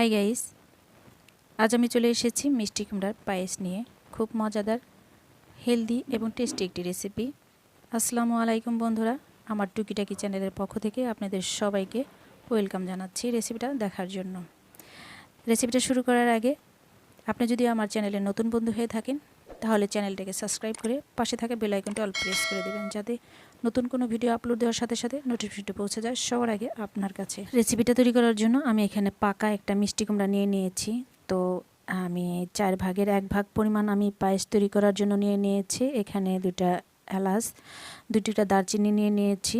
Hi guys আজ আমি চলে এসেছি মিষ্টি কুমড়ার পায়েস নিয়ে। খুব মজাদার, হেলদি এবং টেস্টি একটি রেসিপি আসসালামু আলাইকুম, বন্ধুরা। আমার টুকিটাকি চ্যানেলের পক্ষ থেকে আপনাদের সবাইকে ওয়েলকাম জানাচ্ছি রেসিপিটা দেখার জন্য। রেসিপিটা শুরু করার আগে, আপনি যদি আমার চ্যানেলে নতুন বন্ধু হয়ে থাকেন, তাহলে চ্যানেলটাকে সাবস্ক্রাইব করে পাশে থাকা বেল আইকনটা অল প্রেস করে দেবেন, যাতে নতুন কোনো ভিডিও আপলোড দেওয়ার সাথে সাথে নোটিফিকেশনটা পৌঁছে যায় সবার আগে আপনার কাছে। রেসিপিটা তৈরি করার জন্য আমি এখানে পাকা একটা মিষ্টি কুমড়া নিয়ে নিয়েছি। তো আমি চার ভাগের এক ভাগ পরিমাণ আমি পায়েস তৈরি করার জন্য নিয়ে নিয়েছি। এখানে দুটা এলাচ দুটিটা দারচিনি নিয়ে নিয়েছি।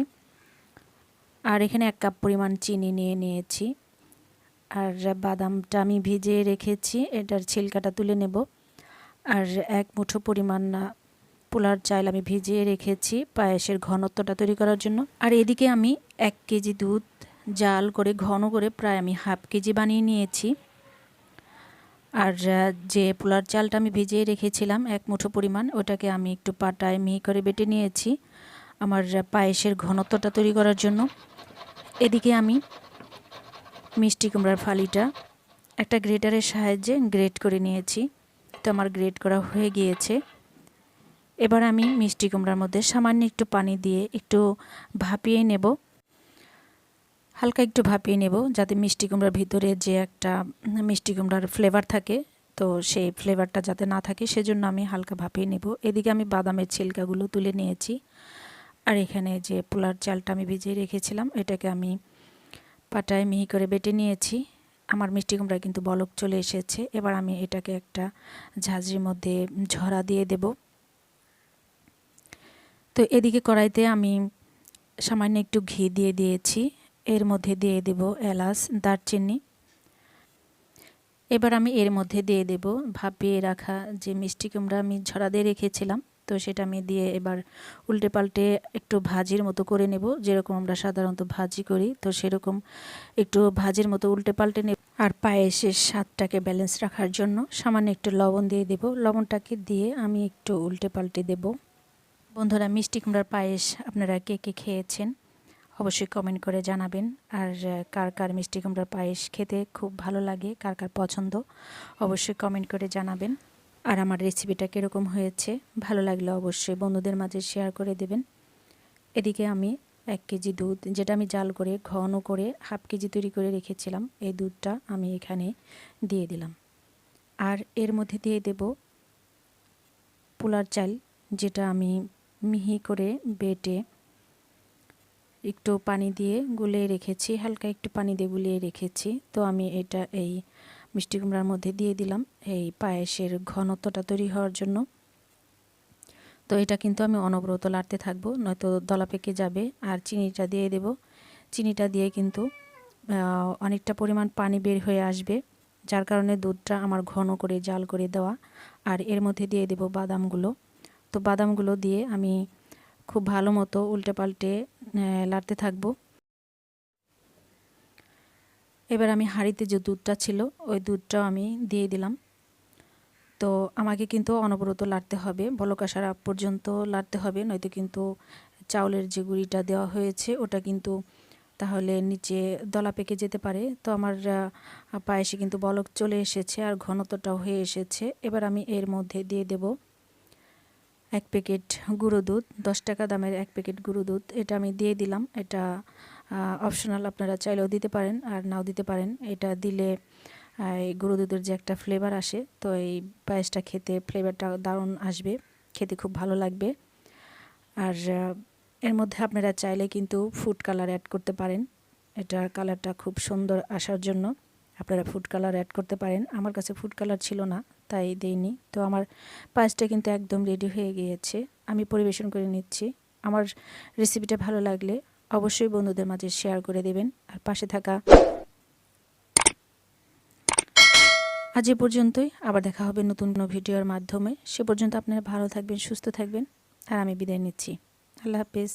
আর এখানে এক কাপ পরিমাণ চিনি নিয়ে নিয়েছি। আর বাদামটা আমি ভিজিয়ে রেখেছি, এটার ছিলকাটা তুলে নেব। আর এক মুঠো পরিমাণ পোলার চাল আমি ভিজিয়ে রেখেছি পায়েসের ঘনত্বটা তৈরি করার জন্য। আর এদিকে আমি এক কেজি দুধ জাল করে, ঘন করে প্রায় আমি হাফ কেজি বানিয়ে নিয়েছি। আর যে পোলার চালটা আমি ভিজিয়ে রেখেছিলাম এক মুঠো পরিমাণ, ওটাকে আমি একটু পাটায় মিহি করে বেটে নিয়েছি আমার পায়েসের ঘনত্বটা তৈরি করার জন্য। এদিকে আমি মিষ্টি কুমড়ার ফালিটা একটা গ্রেটারের সাহায্যে গ্রেট করে নিয়েছি। তো আমার গ্রেট করা হয়ে গিয়েছে। এবার আমি মিষ্টি কুমড়ার মধ্যে সামান্য একটু পানি দিয়ে একটু ভাপিয়ে নেব। হালকা একটু ভাপিয়ে নেব যাতে মিষ্টি কুমড়ার ভিতরে যে একটা মিষ্টি কুমড়ার ফ্লেভার থাকে, তো সেই ফ্লেভারটা যাতে না থাকে সেজন্য আমি হালকা ভাপিয়ে নেব। এদিকে আমি বাদামের ছিলকাগুলো তুলে নিয়েছি। আর এখানে যে পোলার চালটা আমি ভিজিয়ে রেখেছিলাম, এটাকে আমি পাটায় মিহি করে বেটে নিয়েছি। আমার মিষ্টি কুমড়া কিন্তু বলক চলে এসেছে। এবার আমি এটাকে একটা ঝাঁঝরির মধ্যে ঝরা দিয়ে দেব। তো এদিকে কড়াইতে আমি সামান্য একটু ঘি দিয়ে দিয়েছি। এর মধ্যে দিয়ে দেব এলাচ, দারচিনি। এবার আমি এর মধ্যে দিয়ে দেব ভাপিয়ে রাখা যে মিষ্টি কুমড়া আমি ঝরা দিয়ে রেখেছিলাম, তো সেটা আমি দিয়ে এবার উল্টে পাল্টে একটু ভাজির মতো করে নেব। যেরকম আমরা সাধারণত ভাজি করি, তো সেরকম একটু ভাজির মতো উল্টে পাল্টে নেব। আর পায়েসের স্বাদটাকে ব্যালেন্স রাখার জন্য সামান্য একটু লবণ দিয়ে দেব। লবণটাকে দিয়ে আমি একটু উল্টে পাল্টে দেব। বন্ধুরা, মিষ্টি কুমড়ার পায়েস আপনারা কে কে খেয়েছেন অবশ্যই কমেন্ট করে জানাবেন। আর কার কার মিষ্টি কুমড়ার পায়েস খেতে খুব ভালো লাগে, কার কার পছন্দ অবশ্যই কমেন্ট করে জানাবেন। আর আমার রেসিপিটা কীরকম হয়েছে ভালো লাগলে অবশ্যই বন্ধুদের মাঝে শেয়ার করে দেবেন। এদিকে আমি এক কেজি দুধ, যেটা আমি জাল করে, ঘন করে হাফ কেজি তৈরি করে রেখেছিলাম, এই দুধটা আমি এখানে দিয়ে দিলাম। আর এর মধ্যে দিয়ে দেব পোলার চাল, যেটা আমি মিহি করে বেটে একটু পানি দিয়ে গুলিয়ে রেখেছি, হালকা একটু পানি দিয়ে গুলিয়ে রেখেছি। তো আমি এটা এই মিষ্টি কুমড়ার মধ্যে দিয়ে দিলাম, এই পায়েসের ঘনত্বটা তৈরি হওয়ার জন্য। তো এটা কিন্তু আমি অনবরত লাড়তে থাকব, নয়তো দলা পেকে যাবে। আর চিনিটা দিয়ে দেব, চিনিটা দিয়ে কিন্তু অনেকটা পরিমাণ পানি বের হয়ে আসবে, যার কারণে দুধটা আমার ঘন করে জাল করে দেওয়া। আর এর মধ্যে দিয়ে দেব বাদামগুলো। তো বাদামগুলো দিয়ে আমি খুব ভালো মতো উল্টে পাল্টে লাড়তে থাকব। এবার আমি হাঁড়িতে যে দুধটা ছিল, ওই দুধটাও আমি দিয়ে দিলাম। তো আমাকে কিন্তু অনবরত লাড়তে হবে, বলক আসার পর্যন্ত লাড়তে হবে, নয়তো কিন্তু চাউলের যে গুঁড়িটা দেওয়া হয়েছে, ওটা কিন্তু তাহলে নিচে দলা পেকে যেতে পারে। তো আমার পায়েসে কিন্তু বলক চলে এসেছে আর ঘনত্বটাও হয়ে এসেছে। এবার আমি এর মধ্যে দিয়ে দেব এক প্যাকেট গুঁড়ো দুধ, দশ টাকা দামের এক প্যাকেট গুঁড়ো দুধ। এটা আমি দিয়ে দিলাম। এটা অপশনাল আপনারা চাইলেও দিতে পারেন আর নাও দিতে পারেন। এটা দিলে এই গুঁড়ো দুধের যে একটা ফ্লেভার আসে, তো এই পায়েসটা খেতে ফ্লেভারটা দারুণ আসবে। খেতে খুব ভালো লাগবে। আর এর মধ্যে আপনারা চাইলে কিন্তু ফুড কালার অ্যাড করতে পারেন। এটার কালারটা খুব সুন্দর আসার জন্য। আপনারা ফুড কালার অ্যাড করতে পারেন। আমার কাছে ফুড কালার ছিল না, তাই দেইনি। তো আমার পায়েসটা কিন্তু একদম রেডি হয়ে গিয়েছে। আমি পরিবেশন করে নিচ্ছি। আমার রেসিপিটা ভালো লাগলে অবশ্যই বন্ধুদের মাঝে শেয়ার করে দেবেন। আর পাশে থাকা আজ এ পর্যন্তই। আবার দেখা হবে নতুন কোনো ভিডিওর মাধ্যমে। সে পর্যন্ত আপনারা ভালো থাকবেন, সুস্থ থাকবেন। আর আমি বিদায় নিচ্ছি। আল্লাহ হাফেজ।